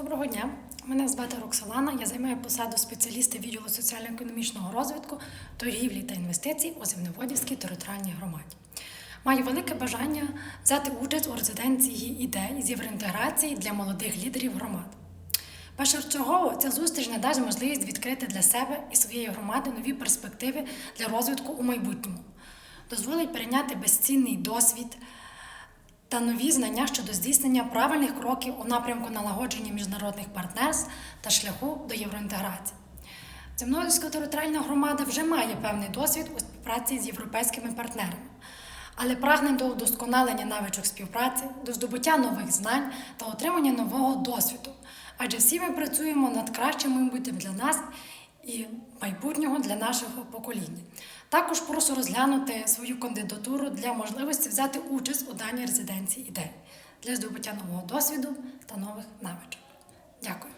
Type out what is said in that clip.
Доброго дня. Мене звати Роксолана. Я займаю посаду спеціаліста відділу соціально-економічного розвитку, торгівлі та інвестицій у Земноводівській територіальній громаді. Маю велике бажання взяти участь у резиденції ідей з євроінтеграції для молодих лідерів громад. Першочергово ця зустріч надасть можливість відкрити для себе і своєї громади нові перспективи для розвитку у майбутньому, дозволить перейняти безцінний досвід та нові знання щодо здійснення правильних кроків у напрямку налагодження міжнародних партнерств та шляху до євроінтеграції. Земнодільська територіальна громада вже має певний досвід у співпраці з європейськими партнерами, але прагне до вдосконалення навичок співпраці, до здобуття нових знань та отримання нового досвіду. Адже всі ми працюємо над кращим майбутнім для нас і майбутнього для нашого покоління. Також прошу розглянути свою кандидатуру для можливості взяти участь у даній резиденції ідей для здобуття нового досвіду та нових навичок. Дякую.